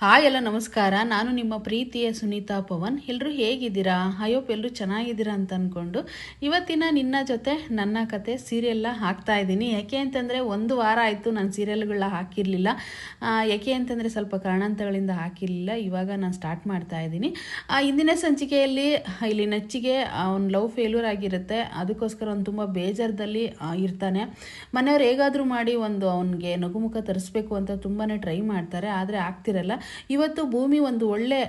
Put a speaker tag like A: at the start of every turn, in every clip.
A: Hi ಎಲ್ಲ ನಮಸ್ಕಾರ. ನಾನು ನಿಮ್ಮ ಪ್ರೀತಿಯ ಸುನೀತಾ ಪವನ್. ಎಲ್ಲರೂ ಹೇಗಿದ್ದೀರಾ? ಅಯ್ಯೋಪ್ ಎಲ್ಲರೂ ಚೆನ್ನಾಗಿದ್ದೀರಾ ಅಂತ ಅಂದ್ಕೊಂಡು ಇವತ್ತಿನ ನಿನ್ನ ಜೊತೆ ನನ್ನ ಕತೆ ಸೀರಿಯಲ್ನ ಹಾಕ್ತಾ ಇದ್ದೀನಿ. ಯಾಕೆ ಅಂತಂದರೆ ಒಂದು ವಾರ ಆಯಿತು ನಾನು ಸೀರಿಯಲ್ಗಳನ್ನ ಹಾಕಿರಲಿಲ್ಲ. ಯಾಕೆ ಅಂತಂದರೆ ಸ್ವಲ್ಪ ಕಾರಣಾಂತರಗಳಿಂದ ಹಾಕಿರಲಿಲ್ಲ. ಇವಾಗ ನಾನು ಸ್ಟಾರ್ಟ್ ಮಾಡ್ತಾ ಇದ್ದೀನಿ. ಆ, ಇಂದಿನ ಸಂಚಿಕೆಯಲ್ಲಿ ಇಲ್ಲಿ ನಚ್ಚಿಗೆ ಅವ್ನು ಲವ್ ಫೇಲ್ಯೂರ್ ಆಗಿರುತ್ತೆ. ಅದಕ್ಕೋಸ್ಕರ ಅವ್ನು ತುಂಬ ಬೇಜಾರದಲ್ಲಿ ಇರ್ತಾನೆ. ಮನೆಯವ್ರು ಹೇಗಾದರೂ ಮಾಡಿ ಒಂದು ಅವನಿಗೆ ನಗುಮುಖ ತರಿಸ್ಬೇಕು ಅಂತ ತುಂಬಾ ಟ್ರೈ ಮಾಡ್ತಾರೆ. ಆದರೆ ಆಗ್ತಿರಲ್ಲ. ಇವತ್ತು ಭೂಮಿ ಒಂದು ಒಳ್ಳೆ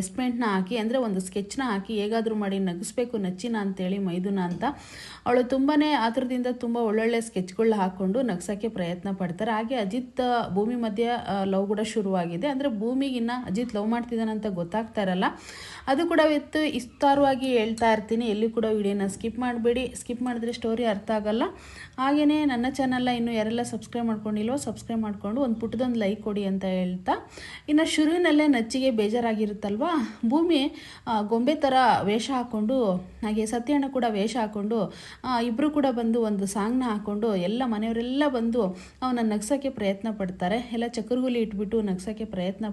A: ಎಸ್ಪೆಂಟ್ನ ಹಾಕಿ, ಅಂದರೆ ಒಂದು ಸ್ಕೆಚ್ನ ಹಾಕಿ ಹೇಗಾದರೂ ಮಾಡಿ ನಗಿಸ್ಬೇಕು, ನಚ್ಚಿನ ಅಂತೇಳಿ ಮೈದುನ ಅಂತ. ಅವಳು ತುಂಬಾ ಆತುರದಿಂದ ತುಂಬ ಒಳ್ಳೊಳ್ಳೆ ಸ್ಕೆಚ್ಗಳನ್ನ ಹಾಕ್ಕೊಂಡು ನಗ್ಸೋಕ್ಕೆ ಪ್ರಯತ್ನ ಪಡ್ತಾರೆ. ಹಾಗೆ ಅಜಿತ್ ಭೂಮಿ ಮಧ್ಯೆ ಲವ್ ಕೂಡ ಶುರುವಾಗಿದೆ. ಅಂದರೆ ಭೂಮಿಗಿನ್ನ ಅಜಿತ್ ಲವ್ ಮಾಡ್ತಿದ್ದಾನಂತ ಗೊತ್ತಾಗ್ತಾ ಇರಲ್ಲ. ಅದು ಕೂಡ ಇವತ್ತು ವಿಸ್ತಾರವಾಗಿ ಹೇಳ್ತಾ ಇರ್ತೀನಿ. ಎಲ್ಲಿ ಕೂಡ ವಿಡಿಯೋನ ಸ್ಕಿಪ್ ಮಾಡಬೇಡಿ. ಸ್ಕಿಪ್ ಮಾಡಿದ್ರೆ ಸ್ಟೋರಿ ಅರ್ಥ ಆಗಲ್ಲ. ಹಾಗೆಯೇ ನನ್ನ ಚಾನಲ್ನ ಇನ್ನೂ ಯಾರೆಲ್ಲ ಸಬ್ಸ್ಕ್ರೈಬ್ ಮಾಡ್ಕೊಂಡಿಲ್ವೋ ಸಬ್ಸ್ಕ್ರೈಬ್ ಮಾಡಿಕೊಂಡು ಒಂದು ಪುಟ್ಟದೊಂದು ಲೈಕ್ ಕೊಡಿ ಅಂತ ಹೇಳ್ತಾ ಇನ್ನು ಶುರುವಿನಲ್ಲೇ ನಚ್ಚಿಗೆ ಬೇಜಾರಾಗಿರುತ್ತಲ್ವಾ? ಭೂಮಿ ಗೊಂಬೆ ಥರ ವೇಷ ಹಾಕ್ಕೊಂಡು ಹಾಗೆ ಸತ್ಯಣ್ಣ ಕೂಡ ವೇಷ ಹಾಕ್ಕೊಂಡು ಇಬ್ಬರು ಕೂಡ ಬಂದು ಒಂದು ಸಾಂಗ್ನ ಹಾಕ್ಕೊಂಡು ಎಲ್ಲ ಮನೆಯವರೆಲ್ಲ ಬಂದು ಅವನ ನಗ್ಸೋಕ್ಕೆ ಪ್ರಯತ್ನ ಪಡ್ತಾರೆ. ಎಲ್ಲ ಚಕ್ರಗುಲಿ ಇಟ್ಬಿಟ್ಟು ನಗ್ಸೋಕ್ಕೆ ಪ್ರಯತ್ನ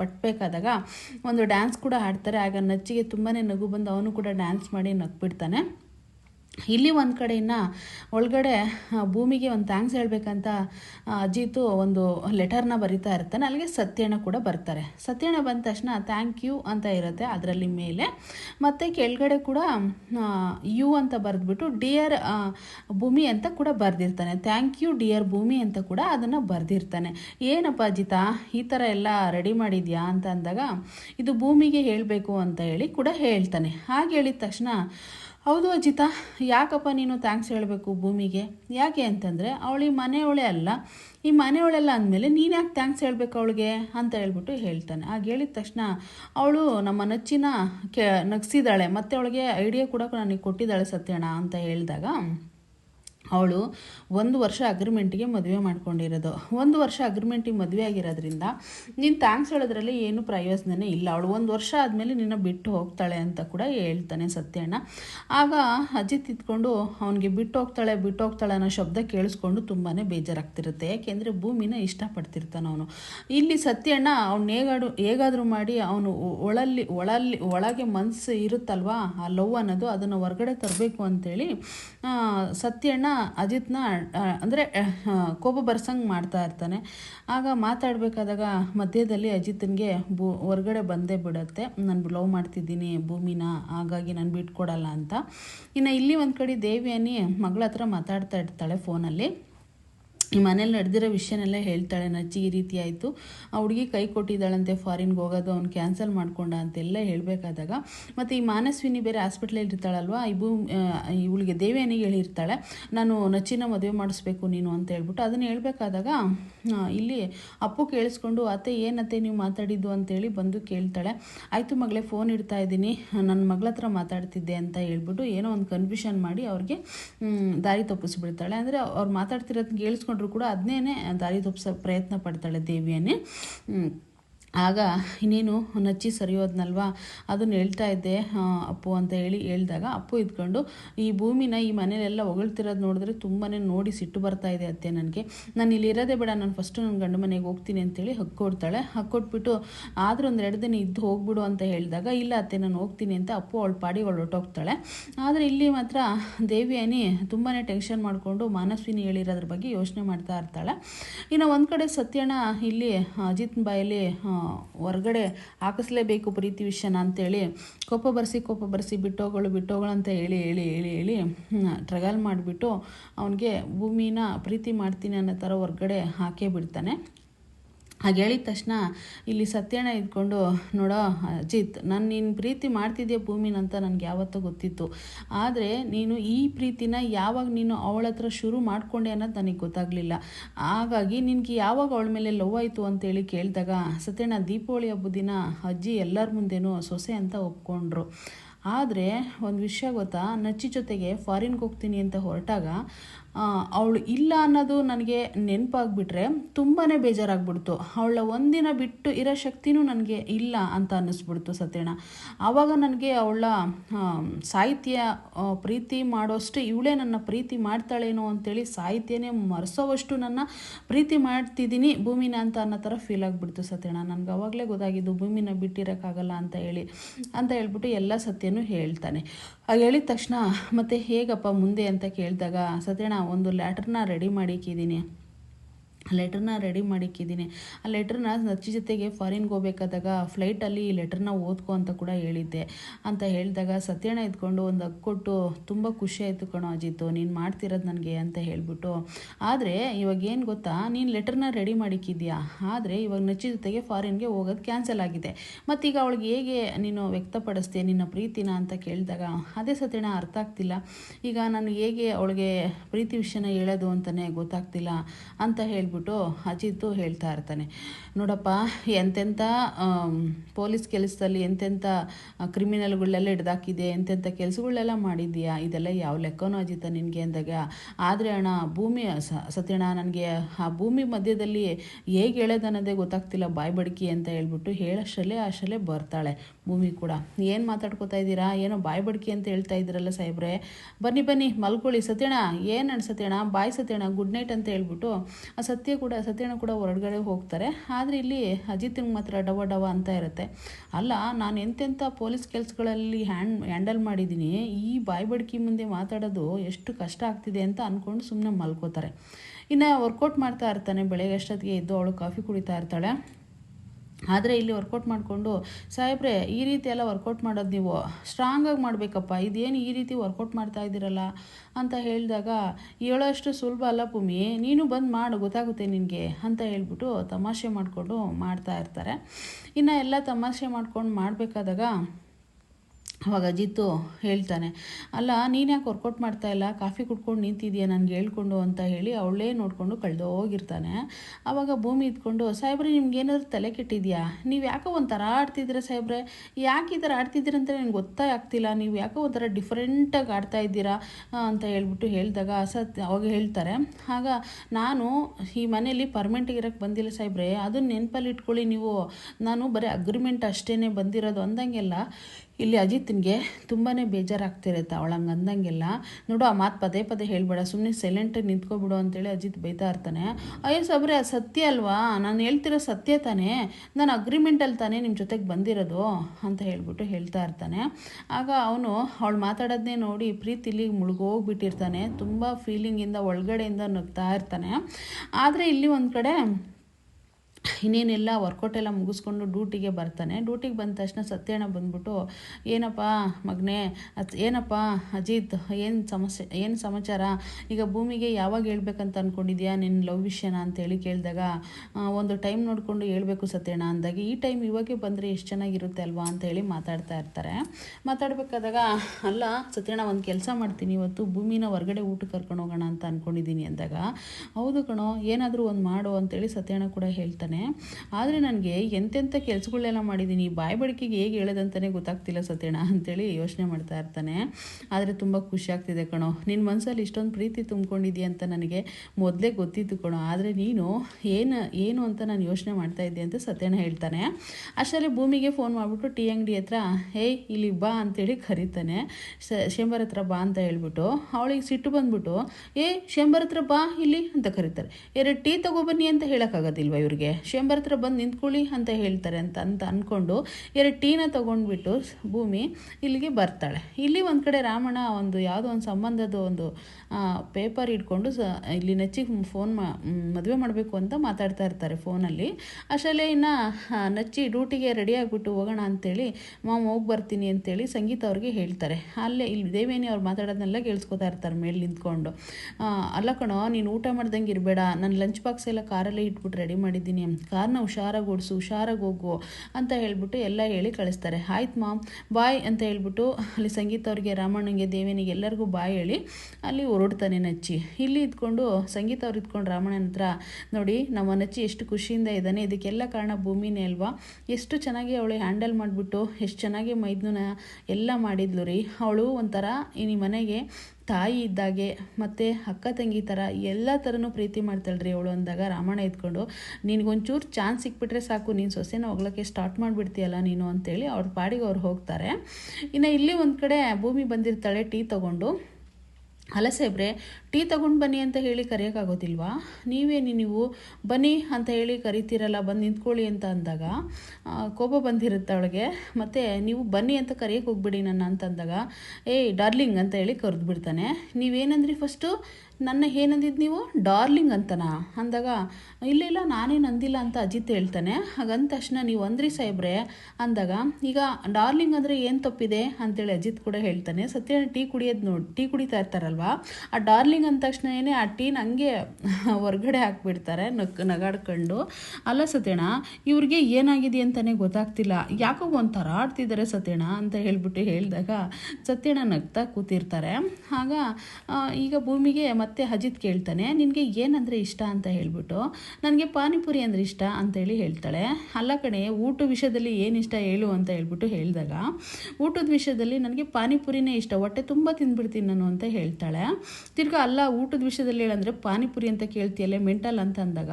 A: ಪಟ್ಬೇಕಾದಾಗ ಒಂದು ಡ್ಯಾನ್ಸ್ ಕೂಡ ಹಾಡ್ತಾರೆ. ಆಗ ನಚ್ಚಿಗೆ ತುಂಬಾ ನಗು ಬಂದು ಅವನು ಕೂಡ ಡ್ಯಾನ್ಸ್ ಮಾಡಿ ನಗ್ಬಿಡ್ತಾನೆ. ಇಲ್ಲಿ ಒಂದು ಕಡೆಯಿಂದ ಒಳಗಡೆ ಭೂಮಿಗೆ ಒಂದು ಥ್ಯಾಂಕ್ಸ್ ಹೇಳಬೇಕಂತ ಅಜಿತು ಒಂದು ಲೆಟರ್ನ ಬರಿತಾ ಇರ್ತಾನೆ. ಅಲ್ಲಿಗೆ ಸತ್ಯಣ್ಣ ಕೂಡ ಬರ್ತಾರೆ. ಸತ್ಯಣ್ಣ ಬಂದ ತಕ್ಷಣ ಥ್ಯಾಂಕ್ ಯು ಅಂತ ಇರುತ್ತೆ ಅದರಲ್ಲಿ ಮೇಲೆ. ಮತ್ತು ಕೆಳಗಡೆ ಕೂಡ ಯು ಅಂತ ಬರೆದ್ಬಿಟ್ಟು ಡಿಯರ್ ಭೂಮಿ ಅಂತ ಕೂಡ ಬರೆದಿರ್ತಾನೆ. ಥ್ಯಾಂಕ್ ಯು ಡಿಯರ್ ಭೂಮಿ ಅಂತ ಕೂಡ ಅದನ್ನು ಬರೆದಿರ್ತಾನೆ. ಏನಪ್ಪ ಅಜಿತಾ, ಈ ಥರ ಎಲ್ಲ ರೆಡಿ ಮಾಡಿದ್ಯಾ ಅಂತ ಅಂದಾಗ, ಇದು ಭೂಮಿಗೆ ಹೇಳಬೇಕು ಅಂತ ಹೇಳಿ ಕೂಡ ಹೇಳ್ತಾನೆ. ಹಾಗೆ ಹೇಳಿದ ತಕ್ಷಣ ಹೌದು ಅಜಿತ, ಯಾಕಪ್ಪ ನೀನು ಥ್ಯಾಂಕ್ಸ್ ಹೇಳಬೇಕು ಭೂಮಿಗೆ? ಯಾಕೆ ಅಂತಂದರೆ, ಅವಳು ಮನೆಯವಳೇ ಅಲ್ಲ. ಈ ಮನೆಯವಳೆಲ್ಲ ಅಂದಮೇಲೆ ನೀನು ಯಾಕೆ ಥ್ಯಾಂಕ್ಸ್ ಹೇಳಬೇಕು ಅವಳಿಗೆ? ಅಂತ ಹೇಳ್ಬಿಟ್ಟು ಹೇಳ್ತಾನೆ. ಆಗ ಹೇಳಿದ ತಕ್ಷಣ ಅವಳು ನಮ್ಮ ನಚ್ಚಿನ ಕೆ, ನಗ್ಸಿದ್ದಾಳೆ. ಮತ್ತು ಅವಳಿಗೆ ಐಡಿಯಾ ಕೂಡ ನನಗೆ ಕೊಟ್ಟಿದ್ದಾಳೆ ಸತ್ಯಣ್ಣ ಅಂತ ಹೇಳಿದಾಗ ಅವಳು ಒಂದು ವರ್ಷ ಅಗ್ರಿಮೆಂಟಿಗೆ ಮದುವೆ ಮಾಡ್ಕೊಂಡಿರೋದು. ಒಂದು ವರ್ಷ ಅಗ್ರಿಮೆಂಟಿಗೆ ಮದುವೆ ಆಗಿರೋದ್ರಿಂದ ನೀನು ಥ್ಯಾಂಕ್ಸ್ ಹೇಳೋದ್ರಲ್ಲಿ ಏನು ಪ್ರಯೋಜನವೇ ಇಲ್ಲ. ಅವಳು ಒಂದು ವರ್ಷ ಆದಮೇಲೆ ನಿನ್ನ ಬಿಟ್ಟು ಹೋಗ್ತಾಳೆ ಅಂತ ಕೂಡ ಹೇಳ್ತಾನೆ ಸತ್ಯಣ್ಣ. ಆಗ ಅಜಿತ್ ಇದ್ಕೊಂಡು ಅವನಿಗೆ ಬಿಟ್ಟು ಹೋಗ್ತಾಳೆ ಬಿಟ್ಟು ಹೋಗ್ತಾಳೆ ಅನ್ನೋ ಶಬ್ದ ಕೇಳಿಸ್ಕೊಂಡು ತುಂಬಾ ಬೇಜಾರಾಗ್ತಿರುತ್ತೆ. ಯಾಕೆಂದರೆ ಭೂಮಿನ ಇಷ್ಟಪಡ್ತಿರ್ತಾನೆ ಅವನು. ಇಲ್ಲಿ ಸತ್ಯಣ್ಣ ಅವ್ನು ಹೇಗಾಡು ಹೇಗಾದರೂ ಮಾಡಿ ಅವನು ಒಳಲ್ಲಿ ಒಳಲ್ಲಿ, ಒಳಗೆ ಮನಸ್ಸು ಇರುತ್ತಲ್ವಾ? ಆ ಲವ್ ಅನ್ನೋದು ಅದನ್ನು ಹೊರಗಡೆ ತರಬೇಕು ಅಂತೇಳಿ ಸತ್ಯಣ್ಣ ಅಜಿತ್ನ ಅಂದರೆ ಕೋಪ ಬರ್ಸಂಗೆ ಮಾಡ್ತಾ ಇರ್ತಾನೆ. ಆಗ ಮಾತಾಡಬೇಕಾದಾಗ ಮಧ್ಯದಲ್ಲಿ ಅಜಿತ್ನಿಗೆ ಬೂ ಹೊರಗಡೆ ಬಂದೇ ಬಿಡುತ್ತೆ. ನಾನು ಲವ್ ಮಾಡ್ತಿದ್ದೀನಿ ಭೂಮಿನ, ಹಾಗಾಗಿ ನಾನು ಬಿಟ್ಕೊಡಲ್ಲ ಅಂತ. ಇನ್ನು ಇಲ್ಲಿ ಒಂದು ಕಡೆ ದೇವಿಯಾನಿ ಮಗಳ ಹತ್ರ ಮಾತಾಡ್ತಾ ಇರ್ತಾಳೆ ಫೋನಲ್ಲಿ. ಈ ಮನೇಲಿ ನಡೆದಿರೋ ವಿಷಯನೆಲ್ಲ ಹೇಳ್ತಾಳೆ, ನಚ್ಚಿ ಈ ರೀತಿ ಆಯಿತು. ಆ ಹುಡುಗಿ ಕೈ ಕೊಟ್ಟಿದ್ದಾಳಂತೆ ಫಾರಿನ್ಗೆ ಹೋಗೋದು, ಅವ್ನು ಕ್ಯಾನ್ಸಲ್ ಮಾಡ್ಕೊಂಡ ಅಂತೆಲ್ಲ ಹೇಳಬೇಕಾದಾಗ. ಮತ್ತು ಈ ಮಾನಸ್ವಿನಿ ಬೇರೆ ಹಾಸ್ಪಿಟ್ಲಲ್ಲಿ ಇರ್ತಾಳಲ್ವ? ಇಬ್ಬು ಇವಳಿಗೆ ದೇವಿಯನಿಗೆ ಹೇಳಿರ್ತಾಳೆ ನಾನು ನಚ್ಚಿನ ಮದುವೆ ಮಾಡಿಸ್ಬೇಕು ನೀನು ಅಂತ ಹೇಳ್ಬಿಟ್ಟು ಅದನ್ನು ಹೇಳಬೇಕಾದಾಗ ಇಲ್ಲಿ ಅಪ್ಪು ಕೇಳಿಸ್ಕೊಂಡು, ಅತ್ತೆ, ಏನತ್ತೆ ನೀವು ಮಾತಾಡಿದ್ದು? ಅಂತೇಳಿ ಬಂದು ಕೇಳ್ತಾಳೆ. ಆಯಿತು ಮಗಳೇ ಫೋನ್ ಇಡ್ತಾ ಇದ್ದೀನಿ. ನನ್ನ ಮಗಳ ಹತ್ರ ಮಾತಾಡ್ತಿದ್ದೆ ಅಂತ ಹೇಳ್ಬಿಟ್ಟು ಏನೋ ಒಂದು ಕನ್ಫ್ಯೂಷನ್ ಮಾಡಿ ಅವ್ರಿಗೆ ದಾರಿ ತಪ್ಪಿಸ್ಬಿಡ್ತಾಳೆ. ಅಂದರೆ ಅವ್ರು ಮಾತಾಡ್ತಿರೋದು ಕೇಳಿಸ್ಕೊಂಡ್ರು ಕೂಡ ಅದನ್ನೇ ದಾರಿ ತಪ್ಪಿಸೋ ಪ್ರಯತ್ನ ಪಡ್ತಾಳೆ ದೇವಿಯನ್ನೇ. ಆಗ ಇನ್ನೇನು ನಚ್ಚಿ ಸರಿಯೋದ್ನಲ್ವಾ? ಅದನ್ನು ಹೇಳ್ತಾ ಇದ್ದೆ ಅಪ್ಪು ಅಂತ ಹೇಳಿ ಹೇಳಿದಾಗ ಅಪ್ಪು ಇದ್ಕೊಂಡು, ಈ ಭೂಮಿನ ಈ ಮನೇಲೆಲ್ಲ ಹೊಗಳ್ತಿರೋದು ನೋಡಿದ್ರೆ ತುಂಬಾ ನೋಡಿ ಸಿಟ್ಟು ಬರ್ತಾ ಇದೆ ಅತ್ತೆ ನನಗೆ. ನಾನು ಇಲ್ಲಿ ಇರೋದೇ ಬೇಡ, ನಾನು ಫಸ್ಟು ನನ್ನ ಗಂಡು ಮನೆಗೆ ಹೋಗ್ತೀನಿ ಅಂತೇಳಿ ಹಕ್ಕೊಡ್ತಾಳೆ ಹಕ್ಕೊಟ್ಬಿಟ್ಟು ಆದರೂ ಒಂದು ಎರಡು ದಿನ ಇದ್ದು ಹೋಗ್ಬಿಡು ಅಂತ ಹೇಳಿದಾಗ, ಇಲ್ಲ ಅತ್ತೆ, ನಾನು ಹೋಗ್ತೀನಿ ಅಂತ ಅಪ್ಪು ಅವಳ ಪಾಡಿ ಅವಳು ಹೊಟ್ಟೋಗ್ತಾಳೆ ಆದರೆ ಇಲ್ಲಿ ಮಾತ್ರ ದೇವಿಯಾನಿ ತುಂಬಾ ಟೆನ್ಷನ್ ಮಾಡಿಕೊಂಡು ಮಾನಸ್ವಿನಿ ಹೇಳಿರೋದ್ರ ಬಗ್ಗೆ ಯೋಚನೆ ಮಾಡ್ತಾ ಇರ್ತಾಳೆ. ಇನ್ನು ಒಂದು ಕಡೆ ಸತ್ಯಣ್ಣ ಇಲ್ಲಿ ಅಜಿತ್ ಬಾಯಲ್ಲಿ ಹೊರಗಡೆ ಹಾಕಿಸ್ಲೇಬೇಕು ಪ್ರೀತಿ ವಿಷಯನ ಅಂತೇಳಿ ಕೋಪ ಬರೆಸಿ ಕೋಪ ಬರೆಸಿ, ಬಿಟ್ಟೋಗಳು ಬಿಟ್ಟೋಗಳು ಅಂತ ಹೇಳಿ ಹೇಳಿ ಹೇಳಿ ಹೇಳಿ ಟ್ರಗಲ್ ಮಾಡಿಬಿಟ್ಟು ಅವನಿಗೆ ಭೂಮಿನ ಪ್ರೀತಿ ಮಾಡ್ತೀನಿ ಅನ್ನೋ ಥರ ಹೊರಗಡೆ ಹಾಕೇ ಬಿಡ್ತಾನೆ. ಹಾಗೆ ಹೇಳಿದ ತಕ್ಷಣ ಇಲ್ಲಿ ಸತ್ಯಣ್ಣ ಇದ್ಕೊಂಡು, ನೋಡೋ, ಅಜಿತ್, ನಾನು ನೀನು ಪ್ರೀತಿ ಮಾಡ್ತಿದ್ಯಾ ಭೂಮಿನ ಅಂತ ನನಗೆ ಯಾವತ್ತೂ ಗೊತ್ತಿತ್ತು. ಆದರೆ ನೀನು ಈ ಪ್ರೀತಿನ ಯಾವಾಗ ನೀನು ಅವಳ ಹತ್ರ ಶುರು ಮಾಡ್ಕೊಂಡೆ ಅನ್ನೋದು ನನಗೆ ಗೊತ್ತಾಗಲಿಲ್ಲ. ಹಾಗಾಗಿ ನಿನಗೆ ಯಾವಾಗ ಅವಳ ಮೇಲೆ ಲವ್ ಆಯಿತು ಅಂತೇಳಿ ಕೇಳಿದಾಗ ಸತ್ಯಣ್ಣ ದೀಪಾವಳಿ ಹಬ್ಬದ ದಿನ ಅಜ್ಜಿ ಎಲ್ಲರ ಮುಂದೆನೂ ಸೊಸೆ ಅಂತ ಒಪ್ಕೊಂಡ್ರು. ಆದರೆ ಒಂದು ವಿಷಯ ಗೊತ್ತಾ, ನಚ್ಚಿ ಜೊತೆಗೆ ಫಾರಿನ್ಗೆ ಹೋಗ್ತೀನಿ ಅಂತ ಹೊರಟಾಗ ಅವಳು ಇಲ್ಲ ಅನ್ನೋದು ನನಗೆ ನೆನಪಾಗ್ಬಿಟ್ರೆ ತುಂಬಾ ಬೇಜಾರಾಗ್ಬಿಡ್ತು. ಅವಳ ಒಂದಿನ ಬಿಟ್ಟು ಇರೋ ಶಕ್ತಿನೂ ನನಗೆ ಇಲ್ಲ ಅಂತ ಅನ್ನಿಸ್ಬಿಡ್ತು ಸತ್ಯಣ್ಣ. ಆವಾಗ ನನಗೆ ಅವಳ ಸಾಹಿತ್ಯ ಪ್ರೀತಿ ಮಾಡೋಷ್ಟು ಇವಳೇ ನನ್ನ ಪ್ರೀತಿ ಮಾಡ್ತಾಳೇನೋ ಅಂತೇಳಿ ಸಾಹಿತ್ಯನೇ ಮರೆಸೋವಷ್ಟು ನನ್ನ ಪ್ರೀತಿ ಮಾಡ್ತಿದ್ದೀನಿ ಭೂಮಿನ ಅಂತ ಅನ್ನೋ ಥರ ಫೀಲ್ ಆಗಿಬಿಡ್ತು ಸತ್ಯಣ್ಣ. ನನಗೆ ಅವಾಗಲೇ ಗೊತ್ತಾಗಿದ್ದು ಭೂಮಿನ ಬಿಟ್ಟಿರೋಕ್ಕಾಗಲ್ಲ ಅಂತ ಹೇಳಿ, ಅಂತ ಹೇಳ್ಬಿಟ್ಟು ಎಲ್ಲ ಸತ್ಯನೂ ಹೇಳ್ತಾನೆ. ಹೇಳಿದ ತಕ್ಷಣ ಮತ್ತೆ ಹೇಗಪ್ಪ ಮುಂದೆ ಅಂತ ಕೇಳಿದಾಗ ಸತ್ಯಣ್ಣ ಒಂದು ಲ್ಯಾಟ್ರನ್ನ ರೆಡಿ ಮಾಡಿಕ್ಕಿದ್ದೀನಿ ಲೆಟ್ರನ್ನ ರೆಡಿ ಮಾಡಿಕ್ಕಿದ್ದೀನಿ. ಆ ಲೆಟ್ರನ್ನ ನಚ್ಚಿ ಜೊತೆಗೆ ಫಾರಿನ್ಗೆ ಹೋಗ್ಬೇಕಾದಾಗ ಫ್ಲೈಟಲ್ಲಿ ಈ ಲೆಟ್ರನ್ನ ಓದ್ಕೊ ಅಂತ ಕೂಡ ಹೇಳಿದ್ದೆ. ಅಂತ ಹೇಳಿದಾಗ ಸತ್ಯಣ್ಣ ಇದ್ಕೊಂಡು ಒಂದು ಹಗ್ ಕೊಟ್ಟು ತುಂಬ ಖುಷಿ ಆಯಿತು ಕಣೋ ಅಜಿತ್ತು ನೀನು ಮಾಡ್ತಿರೋದು ನನಗೆ ಅಂತ ಹೇಳಿಬಿಟ್ಟು. ಆದರೆ ಇವಾಗ ಏನು ಗೊತ್ತಾ, ನೀನು ಲೆಟ್ರನ್ನ ರೆಡಿ ಮಾಡಿಕ್ಕಿದ್ಯಾ? ಆದರೆ ಇವಾಗ ನಚ್ಚಿ ಜೊತೆಗೆ ಫಾರಿನ್ಗೆ ಹೋಗೋದು ಕ್ಯಾನ್ಸಲ್ ಆಗಿದೆ. ಮತ್ತೀಗ ಅವಳಿಗೆ ಹೇಗೆ ನೀನು ವ್ಯಕ್ತಪಡಿಸ್ತೀಯ ನಿನ್ನ ಪ್ರೀತಿನ ಅಂತ ಕೇಳಿದಾಗ, ಅದೇ ಸತ್ಯಣ್ಣ ಅರ್ಥ ಆಗ್ತಿಲ್ಲ. ಈಗ ನಾನು ಹೇಗೆ ಅವಳಿಗೆ ಪ್ರೀತಿ ವಿಷಯನ ಹೇಳೋದು ಅಂತಲೇ ಗೊತ್ತಾಗ್ತಿಲ್ಲ ಅಂತ ಹೇಳ್ಬಿಟ್ಟು. ಅಜಿತ್ತು ಹೇಳ್ತಾ ಇರ್ತಾನೆ. ನೋಡಪ್ಪ ಎಂತೆಂಥ ಪೊಲೀಸ್ ಕೆಲಸದಲ್ಲಿ ಎಂತೆಂಥ ಕ್ರಿಮಿನಲ್ಗಳೆಲ್ಲ ಹಿಡ್ದಾಕಿದೆ ಎಂತೆಂಥ ಕೆಲಸಗಳೆಲ್ಲ ಮಾಡಿದ್ದೀಯಾ? ಇದೆಲ್ಲ ಯಾವ ಲೆಕ್ಕನೂ ಅಜಿತ ನಿನಗೆ ಅಂದಾಗ. ಆದರೆ ಅಣ್ಣ, ಭೂಮಿ ಸತ್ಯಣ್ಣ ನನಗೆ ಆ ಭೂಮಿ ಮಧ್ಯದಲ್ಲಿ ಹೇಗೆ ಹೇಳೋದು ಅನ್ನೋದೇ ಗೊತ್ತಾಗ್ತಿಲ್ಲ. ಬಾಯ್ ಬಡ್ಕಿ ಅಂತ ಹೇಳ್ಬಿಟ್ಟು ಹೇಳೋಷ್ಟರಲ್ಲೇ ಅಷ್ಟರಲ್ಲೇ ಬರ್ತಾಳೆ ಭೂಮಿ ಕೂಡ. ಏನು ಮಾತಾಡ್ಕೋತಾ ಇದ್ದೀರಾ? ಏನೋ ಬಾಯ್ ಬಡ್ಕಿ ಅಂತ ಹೇಳ್ತಾ ಇದ್ದೀರಲ್ಲ ಸಾಹೇಬ್ರೆ. ಬನ್ನಿ ಬನ್ನಿ, ಮಲ್ಕೊಳ್ಳಿ. ಸತ್ಯಣ್ಣ, ಏನು ಅಣ್ಣ ಸತ್ಯಣ್ಣ? ಬಾಯ್ ಸತ್ಯಣ್ಣ, ಗುಡ್ ನೈಟ್ ಅಂತ ಹೇಳ್ಬಿಟ್ಟು ಆ ಸತ್ಯ ಕೂಡ, ಸತ್ಯನ ಕೂಡ ಹೊರಗಡೆ ಹೋಗ್ತಾರೆ. ಆದರೆ ಇಲ್ಲಿ ಅಜಿತ್ನಿಗೆ ಮಾತ್ರ ಡವ ಡವ ಅಂತ ಇರುತ್ತೆ. ಅಲ್ಲ, ನಾನು ಎಂತೆಂಥ ಪೊಲೀಸ್ ಕೆಲಸಗಳಲ್ಲಿ ಹ್ಯಾಂಡ್, ಹ್ಯಾಂಡಲ್ ಮಾಡಿದ್ದೀನಿ ಈ ಬಾಯಿ ಬಡ್ಕಿ ಮುಂದೆ ಮಾತಾಡೋದು ಎಷ್ಟು ಕಷ್ಟ ಆಗ್ತಿದೆ ಅಂತ ಅಂದ್ಕೊಂಡು ಸುಮ್ಮನೆ ಮಲ್ಕೋತಾರೆ. ಇನ್ನು ವರ್ಕೌಟ್ ಮಾಡ್ತಾ ಇರ್ತಾನೆ, ಬೆಳಗ್ಗೆ ಅಷ್ಟೊತ್ತಿಗೆ ಎದ್ದು ಅವಳು ಕಾಫಿ ಕುಡಿತಾ ಇರ್ತಾಳೆ. ಆದರೆ ಇಲ್ಲಿ ವರ್ಕೌಟ್ ಮಾಡಿಕೊಂಡು, ಸಾಹೇಬ್ರೆ, ಈ ರೀತಿ ಎಲ್ಲ ವರ್ಕೌಟ್ ಮಾಡೋದು ನೀವು ಸ್ಟ್ರಾಂಗಾಗಿ ಮಾಡಬೇಕಪ್ಪ. ಇದೇನು ಈ ರೀತಿ ವರ್ಕೌಟ್ ಮಾಡ್ತಾ ಇದ್ದೀರಲ್ಲ ಅಂತ ಹೇಳಿದಾಗ ಹೇಳೋಷ್ಟು ಸುಲಭ ಅಲ್ಲ ಭೂಮಿ, ನೀನು ಬಂದು ಮಾಡು, ಗೊತ್ತಾಗುತ್ತೆ ನಿನಗೆ ಅಂತ ಹೇಳ್ಬಿಟ್ಟು ತಮಾಷೆ ಮಾಡಿಕೊಂಡು ಮಾಡ್ತಾ ಇರ್ತಾರೆ. ಇನ್ನು ಎಲ್ಲ ತಮಾಷೆ ಮಾಡ್ಕೊಂಡು ಮಾಡಬೇಕಾದಾಗ ಅವಾಗ ಅಜಿತ್ತು ಹೇಳ್ತಾನೆ, ಅಲ್ಲ, ನೀನು ಯಾಕೆ ವರ್ಕೌಟ್ ಮಾಡ್ತಾ ಇಲ್ಲ? ಕಾಫಿ ಕುಡ್ಕೊಂಡು ನಿಂತಿದ್ಯಾ? ನನಗೆ ಹೇಳ್ಕೊಂಡು ಅಂತ ಹೇಳಿ ಅವಳೇ ನೋಡಿಕೊಂಡು ಕಳೆದೋಗಿರ್ತಾನೆ ಆವಾಗ ಭೂಮಿ ಇದ್ಕೊಂಡು, ಸಾಹೇಬ್ರೆ, ನಿಮ್ಗೆ ಏನಾದ್ರು ತಲೆ ಕೆಟ್ಟಿದ್ಯಾ? ನೀವು ಯಾಕೋ ಒಂಥರ ಆಡ್ತಿದ್ದೀರಾ ಸಾಹೇಬ್ರೆ? ಯಾಕೆ ಈ ಥರ ಆಡ್ತಿದ್ದೀರಂತ ನನಗೆ ಗೊತ್ತೇ ಆಗ್ತಿಲ್ಲ. ನೀವು ಯಾಕೋ ಒಂಥರ ಡಿಫ್ರೆಂಟಾಗಿ ಆಡ್ತಾ ಇದ್ದೀರಾ ಅಂತ ಹೇಳ್ಬಿಟ್ಟು ಹೇಳಿದಾಗ ಅಸತ್ ಅವಾಗ ಹೇಳ್ತಾರೆ. ಆಗ ನಾನು ಈ ಮನೆಯಲ್ಲಿ ಪರ್ಮನೆಂಟಿಗೆ ಇರೋಕ್ಕೆ ಬಂದಿಲ್ಲ ಸಾಹೇಬ್ರೆ. ಅದನ್ನ ನೆನಪಲ್ಲಿ ಇಟ್ಕೊಳ್ಳಿ ನೀವು. ನಾನು ಬರೀ ಅಗ್ರಿಮೆಂಟ್ ಅಷ್ಟೇ ಬಂದಿರೋದು ಅಂದಂಗೆಲ್ಲ, ಇಲ್ಲಿ ಅಜಿತ್ನಿಗೆ ತುಂಬಾ ಬೇಜಾರಾಗ್ತಿರುತ್ತೆ. ಹಂಗೆ ಅಂದಂಗೆಲ್ಲ. ನೋಡು, ಆ ಮಾತು ಪದೇ ಪದೇ ಹೇಳಬೇಡ. ಸುಮ್ಮನೆ ಸೈಲೆಂಟಾಗಿ ನಿಂತ್ಕೊಬಿಡು ಅಂತೇಳಿ ಅಜಿತ್ ಬೈತಾ ಇರ್ತಾನೆ. ಅಯ್ಯೋ ಸಾಬ್ರೆ, ಅದು ಸತ್ಯ ಅಲ್ವಾ? ನಾನು ಹೇಳ್ತಿರೋ ಸತ್ಯ ತಾನೇ? ನಾನು ಅಗ್ರಿಮೆಂಟಲ್ಲಿ ತಾನೇ ನಿಮ್ಮ ಜೊತೆಗೆ ಬಂದಿರೋದು? ಅಂತ ಹೇಳಿಬಿಟ್ಟು ಹೇಳ್ತಾ ಇರ್ತಾನೆ. ಆಗ ಅವನು, ಅವಳು ಮಾತಾಡೋದನ್ನೇ ನೋಡಿ ಪ್ರೀತಿಲಿ ಮುಳುಗೋಗ್ಬಿಟ್ಟಿರ್ತಾನೆ. ತುಂಬ ಫೀಲಿಂಗಿಂದ ಒಳಗಡೆಯಿಂದ ನಗ್ತಾ ಇರ್ತಾನೆ. ಆದರೆ ಇಲ್ಲಿ ಒಂದು ಕಡೆ ಇನ್ನೇನೆಲ್ಲ ವರ್ಕೌಟ್ ಎಲ್ಲ ಮುಗಿಸ್ಕೊಂಡು ಡ್ಯೂಟಿಗೆ ಬರ್ತಾನೆ. ಡ್ಯೂಟಿಗೆ ಬಂದ ತಕ್ಷಣ ಸತ್ಯಣ್ಣ ಬಂದ್ಬಿಟ್ಟು, ಏನಪ್ಪ ಮಗನೇ ಅತ್ ಏನಪ್ಪ ಅಜಿತ್, ಏನು ಸಮಸ್ಯೆ, ಏನು ಸಮಾಚಾರ? ಈಗ ಭೂಮಿಗೆ ಯಾವಾಗ ಹೇಳ್ಬೇಕಂತ ಅಂದ್ಕೊಂಡಿದ್ಯಾ ನಿನ್ನ ಲವ್ ವಿಷಯನ ಅಂತೇಳಿ ಕೇಳಿದಾಗ ಒಂದು ಟೈಮ್ ನೋಡಿಕೊಂಡು ಹೇಳ್ಬೇಕು ಸತ್ಯಣ್ಣ ಅಂದಾಗ. ಈ ಟೈಮ್ ಇವಾಗೆ ಬಂದರೆ ಎಷ್ಟು ಚೆನ್ನಾಗಿರುತ್ತೆ ಅಲ್ವಾ ಅಂತೇಳಿ ಮಾತಾಡ್ತಾ ಇರ್ತಾರೆ. ಮಾತಾಡಬೇಕಾದಾಗ, ಅಲ್ಲ ಸತ್ಯಣ್ಣ ಒಂದು ಕೆಲಸ ಮಾಡ್ತೀನಿ ಇವತ್ತು, ಭೂಮಿನ ಹೊರಗಡೆ ಊಟಕ್ಕೆ ಕರ್ಕೊಂಡು ಹೋಗೋಣ ಅಂತ ಅಂದ್ಕೊಂಡಿದ್ದೀನಿ ಅಂದಾಗ, ಹೌದು ಕಣೋ, ಏನಾದರೂ ಒಂದು ಮಾಡು ಅಂತೇಳಿ ಸತ್ಯಣ್ಣ ಕೂಡ ಹೇಳ್ತಾನೆ. ಆದರೆ ನನಗೆ ಎಂತೆಂಥ ಕೆಲಸಗಳೆಲ್ಲ ಮಾಡಿದ್ದೀನಿ ಬಾಯಿ ಬಡಿಕೆಗೆ ಹೇಗೆ ಹೇಳೋದಂತಲೇ ಗೊತ್ತಾಗ್ತಿಲ್ಲ ಸತ್ಯಣ್ಣ ಅಂತೇಳಿ ಯೋಚನೆ ಮಾಡ್ತಾ ಇರ್ತಾನೆ. ಆದರೆ ತುಂಬ ಖುಷಿ ಆಗ್ತಿದೆ ಕಣೋ. ನಿನ್ನ ಮನಸ್ಸಲ್ಲಿ ಇಷ್ಟೊಂದು ಪ್ರೀತಿ ತುಂಬ್ಕೊಂಡಿದ್ಯಾ ಅಂತ ನನಗೆ ಮೊದಲೇ ಗೊತ್ತಿತ್ತು ಕಣೋ. ಆದರೆ ನೀನು ಏನು ಏನು ಅಂತ ನಾನು ಯೋಚನೆ ಮಾಡ್ತಾ ಇದ್ದೆ ಅಂತ ಸತ್ಯಣ ಹೇಳ್ತಾನೆ. ಅಷ್ಟರಲ್ಲಿ ಭೂಮಿಗೆ ಫೋನ್ ಮಾಡಿಬಿಟ್ಟು, ಟೀ ಅಂಗಡಿ ಹತ್ರ ಏಯ್ ಇಲ್ಲಿ ಬಾ ಅಂತೇಳಿ ಕರೀತಾನೆ. ಶಂಬರ್ ಹತ್ರ ಬಾ ಅಂತ ಹೇಳ್ಬಿಟ್ಟು, ಅವಳಿಗೆ ಸಿಟ್ಟು ಬಂದ್ಬಿಟ್ಟು, ಏ, ಶೇಂಬರ್ ಹತ್ರ ಬಾ, ಇಲ್ಲಿ ಅಂತ ಕರೀತಾರೆ. ಎರಡು ಟೀ ತಗೊಬನ್ನಿ ಅಂತ ಹೇಳೋಕ್ಕಾಗೋದಿಲ್ವ ಇವ್ರಿಗೆ? ಶಂಬರ್ ಹತ್ರ ಬಂದು ನಿಂತ್ಕೊಳ್ಳಿ ಅಂತ ಹೇಳ್ತಾರೆ ಅಂತ ಅಂತ ಅಂದ್ಕೊಂಡು ಎರಡು ಟೀನ ತೊಗೊಂಡ್ಬಿಟ್ಟು ಭೂಮಿ ಇಲ್ಲಿಗೆ ಬರ್ತಾಳೆ. ಇಲ್ಲಿ ಒಂದು ಕಡೆ ರಾಮಣ್ಣ ಒಂದು ಯಾವುದೋ ಒಂದು ಸಂಬಂಧದ ಒಂದು ಪೇಪರ್ ಇಟ್ಕೊಂಡು ಸ ಇಲ್ಲಿ ನಚ್ಚಿಗೆ ಫೋನ್ ಮಾ ಮದುವೆ ಮಾಡಬೇಕು ಅಂತ ಮಾತಾಡ್ತಾ ಇರ್ತಾರೆ ಫೋನಲ್ಲಿ ಅಷ್ಟರಲ್ಲೇ ಇನ್ನು ನಚ್ಚಿ ಡ್ಯೂಟಿಗೆ ರೆಡಿ ಆಗಿಬಿಟ್ಟು ಹೋಗೋಣ ಅಂತೇಳಿ ಮಾಮ್ ಹೋಗಿ ಬರ್ತೀನಿ ಅಂತೇಳಿ ಸಂಗೀತ ಅವ್ರಿಗೆ ಹೇಳ್ತಾರೆ. ಅಲ್ಲೇ ಇಲ್ಲಿ ದೇವೇನಿ ಅವ್ರು ಮಾತಾಡೋದನ್ನೆಲ್ಲ ಕೇಳಿಸ್ಕೊತಾ ಇರ್ತಾರೆ ಮೇಲೆ ನಿಂತ್ಕೊಂಡು. ಅಲ್ಲ ಕಣೋ, ನೀನು ಊಟ ಮಾಡ್ದಂಗೆ ಇರಬೇಡ. ನಾನು ಲಂಚ್ ಬಾಕ್ಸ್ ಎಲ್ಲ ಕಾರಲ್ಲೇ ಇಟ್ಬಿಟ್ಟು ರೆಡಿ ಮಾಡಿದ್ದೀನಿ ಕಾರ್ನ ಹುಷಾರಾಗಿ ಓಡಿಸು ಹುಷಾರಾಗಿ ಹೋಗು ಅಂತ ಹೇಳ್ಬಿಟ್ಟು ಎಲ್ಲ ಹೇಳಿ ಕಳಿಸ್ತಾರೆ. ಆಯ್ತು ಮಾಮ್, ಬಾಯ್ ಅಂತ ಹೇಳ್ಬಿಟ್ಟು ಅಲ್ಲಿ ಸಂಗೀತ ಅವ್ರಿಗೆ, ರಾಮಣ್ಣಂಗೆ ದೇವೇನಿಗೆ ಎಲ್ಲರಿಗೂ ಬಾಯ್ ಹೇಳಿ ಅಲ್ಲಿ ಹೊರಡ್ತಾನೆ ನಚ್ಚಿ. ಇಲ್ಲಿ ಇದ್ಕೊಂಡು ಸಂಗೀತ ಅವ್ರು ಇದ್ಕೊಂಡು ರಾಮಣ್ಣನ ಹತ್ರ, ನೋಡಿ, ನಮ್ಮ ನಚ್ಚಿ ಎಷ್ಟು ಖುಷಿಯಿಂದ ಇದ್ದಾನೆ. ಇದಕ್ಕೆಲ್ಲ ಕಾರಣ ಭೂಮಿನೇ ಅಲ್ವಾ? ಎಷ್ಟು ಚೆನ್ನಾಗಿ ಅವಳು ಹ್ಯಾಂಡಲ್ ಮಾಡಿಬಿಟ್ಟು, ಎಷ್ಟು ಚೆನ್ನಾಗಿ ಮೈದ್ನ ಎಲ್ಲ ಮಾಡಿದ್ಲು ರೀ. ಅವಳು ಒಂಥರ ಈ ಮನೆಗೆ ತಾಯಿ ಇದ್ದಾಗೆ ಮತ್ತು ಅಕ್ಕ ತಂಗಿ ಥರ ಎಲ್ಲ ಥರನೂ ಪ್ರೀತಿ ಮಾಡ್ತಾಳೆ ರೀ ಅವಳು ಅಂದಾಗ ರಾಮಣ್ಣ ಎತ್ಕೊಂಡು, ನಿನಗೊಂಚೂರು ಚಾನ್ಸ್ ಸಿಕ್ಬಿಟ್ರೆ ಸಾಕು, ನೀನು ಸೊಸೆನ ಹೋಗ್ಲಕ್ಕೆ ಸ್ಟಾರ್ಟ್ ಮಾಡಿಬಿಡ್ತೀಯಲ್ಲ ನೀನು ಅಂತೇಳಿ ಅವ್ರ ಪಾಡಿಗೆ ಅವ್ರು ಹೋಗ್ತಾರೆ. ಇನ್ನು ಇಲ್ಲಿ ಒಂದು ಕಡೆ ಭೂಮಿ ಬಂದಿರ್ತಾಳೆ ಟೀ ತೊಗೊಂಡು. ಅಲ್ಲ ಸಾಹೇಬ್ರೆ, ಟೀ ತಗೊಂಡು ಬನ್ನಿ ಅಂತ ಹೇಳಿ ಕರೆಯೋಕ್ಕಾಗೋದಿಲ್ವಾ ನೀವೇನು ನೀವು, ಬನ್ನಿ ಅಂತ ಹೇಳಿ ಕರಿತೀರಲ್ಲ, ಬಂದು ನಿಂತ್ಕೊಳ್ಳಿ ಅಂತ ಅಂದಾಗ ಕೋಪ ಬಂದಿರುತ್ತೆ ಅವಳಿಗೆ. ಮತ್ತು ನೀವು ಬನ್ನಿ ಅಂತ ಕರೆಯೋಕೆ ಹೋಗ್ಬಿಡಿ ನನ್ನ ಅಂತಂದಾಗ ಏಯ್ ಡಾರ್ಲಿಂಗ್ ಅಂತ ಹೇಳಿ ಕರೆದು ಬಿಡ್ತಾನೆ ನೀವೇನಂದ್ರಿ ಫಸ್ಟು ನನ್ನ ಏನಂದಿದ್ದು ನೀವು? ಡಾರ್ಲಿಂಗ್ ಅಂತನಾ? ಅಂದಾಗ, ಇಲ್ಲ ಇಲ್ಲ ನಾನೇನು ಅಂದಿಲ್ಲ ಅಂತ ಅಜಿತ್ ಹೇಳ್ತಾನೆ. ಹಾಗಂದ ತಕ್ಷಣ ನೀವು ಅಂದ್ರಿ ಸಾಹೇಬ್ರೆ. ಅಂದಾಗ, ಈಗ ಡಾರ್ಲಿಂಗ್ ಅಂದರೆ ಏನು ತಪ್ಪಿದೆ? ಅಂತೇಳಿ ಅಜಿತ್ ಕೂಡ ಹೇಳ್ತಾನೆ. ಸತ್ಯ, ಟೀ ಕುಡಿಯೋದು ನೋಡಿ, ಟೀ ಕುಡಿತಾ ಇರ್ತಾರಲ್ವಾ? ಆ ಡಾರ್ಲಿಂಗ್ ಅಂದ ತಕ್ಷಣ ಏನೇ ಆ ಟೀನ ಹಂಗೆ ಹೊರಗಡೆ ಹಾಕ್ಬಿಡ್ತಾರೆ ನಗ್ ನಗಾಡ್ಕೊಂಡು. ಅಲ್ಲ ಸತ್ಯಣ ಇವ್ರಿಗೆ ಏನಾಗಿದೆ ಅಂತಲೇ ಗೊತ್ತಾಗ್ತಿಲ್ಲ. ಯಾಕೋ ಒಂಥರ ಆಡ್ತಿದ್ದಾರೆ ಸತ್ಯಣ ಅಂತ ಹೇಳಿಬಿಟ್ಟು ಹೇಳಿದಾಗ ಸತ್ಯಣ ನಗ್ತಾ ಕೂತಿರ್ತಾರೆ. ಆಗ ಈಗ ಭೂಮಿಗೆ ಮತ್ತೆ ಅಜಿತ್ ಕೇಳ್ತಾನೆ, ನಿನಗೆ ಏನಂದರೆ ಇಷ್ಟ ಅಂತ ಹೇಳ್ಬಿಟ್ಟು, ನನಗೆ ಪಾನಿಪುರಿ ಅಂದರೆ ಇಷ್ಟ ಅಂತೇಳಿ ಹೇಳ್ತಾಳೆ. ಅಲ್ಲ ಕಣೆ ಊಟ ವಿಷಯದಲ್ಲಿ ಏನು ಇಷ್ಟ ಹೇಳು ಅಂತ ಹೇಳ್ಬಿಟ್ಟು ಹೇಳಿದಾಗ, ಊಟದ ವಿಷಯದಲ್ಲಿ ನನಗೆ ಪಾನಿಪುರಿನೇ ಇಷ್ಟ, ಹೊಟ್ಟೆ ತುಂಬ ತಿಂದ್ಬಿಡ್ತೀನಿ ನಾನು ಅಂತ ಹೇಳ್ತಾಳೆ. ತಿರ್ಗಾ ಅಲ್ಲ, ಊಟದ ವಿಷಯದಲ್ಲಿ ಹೇಳಂದ್ರೆ ಪಾನಿಪುರಿ ಅಂತ ಕೇಳ್ತೀಯಲ್ಲೇ ಮೆಂಟಲ್ ಅಂತ ಅಂದಾಗ,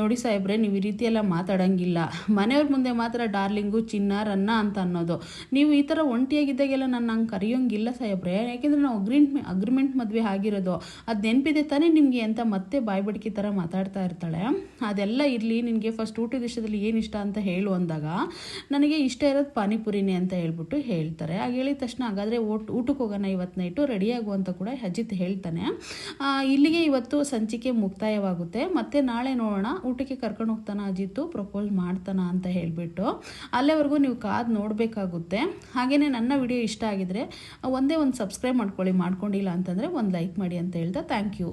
A: ನೋಡಿ ಸಾಹೇಬ್ರೆ, ನೀವು ಈ ರೀತಿಯೆಲ್ಲ ಮಾತಾಡೋಂಗಿಲ್ಲ. ಮನೆಯವ್ರ ಮುಂದೆ ಮಾತ್ರ ಡಾರ್ಲಿಂಗು, ಚಿನ್ನ, ರನ್ನ ಅಂತ ಅನ್ನೋದು. ನೀವು ಈ ಥರ ಒಂಟಿಯಾಗಿದ್ದಾಗೆಲ್ಲ ನಾನು ನಂಗೆ ಕರೆಯೋಂಗಿಲ್ಲ ಸಾಹೇಬ್ರೆ. ಯಾಕೆಂದರೆ ನಾವು ಅಗ್ರಿಮೆಂಟ್ ಅಗ್ರಿಮೆಂಟ್ ಮದುವೆ ಆಗಿರೋದು. ಅದು ನೆನಪಿದೆ ತಾನೇ ನಿಮಗೆ ಅಂತ ಮತ್ತೆ ಬಾಯ್ಬಡಿಕೆ ಥರ ಮಾತಾಡ್ತಾ ಇರ್ತಾಳೆ. ಅದೆಲ್ಲ ಇರಲಿ, ನಿನಗೆ ಫಸ್ಟ್ ಊಟದ ವಿಷಯದಲ್ಲಿ ಏನು ಇಷ್ಟ ಅಂತ ಹೇಳು ಅಂದಾಗ, ನನಗೆ ಇಷ್ಟ ಇರೋದು ಪಾನಿಪುರಿನೇ ಅಂತ ಹೇಳ್ಬಿಟ್ಟು ಹೇಳ್ತಾರೆ. ಆಗ ಹೇಳಿದ ತಕ್ಷಣ ಹಾಗಾದರೆ ಓಟ್ ಊಟಕ್ಕೆ ಹೋಗೋಣ ಇವತ್ತು ನೈಟು ರೆಡಿಯಾಗು ಅಂತ ಕೂಡ ಅಜಿತ್ ಹೇಳ್ತಾನೆ. ಇಲ್ಲಿಗೆ ಇವತ್ತು ಸಂಚಿಕೆ ಮುಕ್ತಾಯವಾಗುತ್ತೆ. ಮತ್ತೆ ನಾಳೆ ನೋಡೋಣ, ಊಟಕ್ಕೆ ಕರ್ಕೊಂಡು ಹೋಗ್ತಾನ ಅಜಿತ್ತು ಪ್ರಪೋಸ್ ಮಾಡ್ತಾನ ಅಂತ ಹೇಳಿಬಿಟ್ಟು. ಅಲ್ಲೇವರೆಗೂ ನೀವು ಕಾದು ನೋಡಬೇಕಾಗುತ್ತೆ. ಹಾಗೆಯೇ ನನ್ನ ವಿಡಿಯೋ ಇಷ್ಟ ಆಗಿದ್ರೆ, ಒಂದೇ ಒಂದು ಸಬ್ಸ್ಕ್ರೈಬ್ ಮಾಡ್ಕೊಳ್ಳಿ, ಮಾಡ್ಕೊಂಡಿಲ್ಲ ಅಂತಂದರೆ ಒಂದು ಲೈಕ್ ಮಾಡಿ ಅಂತ ಹೇಳ್ತಾ ಥ್ಯಾಂಕ್ ಯು